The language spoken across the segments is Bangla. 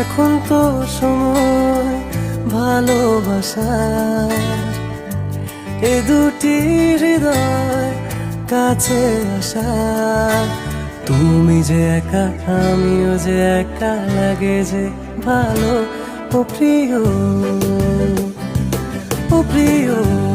এখন তো সময় ভালোবাসা। এ দুটি হৃদয় কাছে আসা। তুমি যে একা, আমিও যে একা, লাগে যে ভালো ও প্রিয়। ও প্রিয়।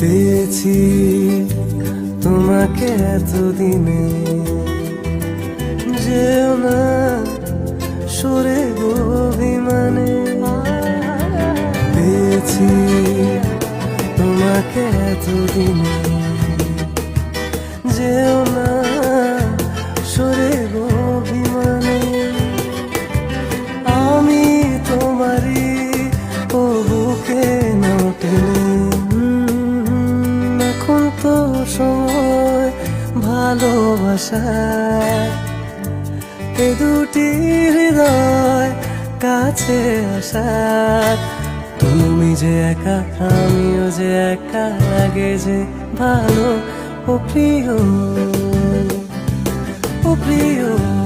পেয়েছি তোমাকে এতদিনে। যেও না সরে অভিমানে। পেয়েছি তোমাকে এতদিনে। যেও ভালোবাসা এ দুটি হৃদয় কাছে আসা তুমি যে একা, আমিও যে একা লাগে যে ভালো ও প্রিয়। ও প্রিয়।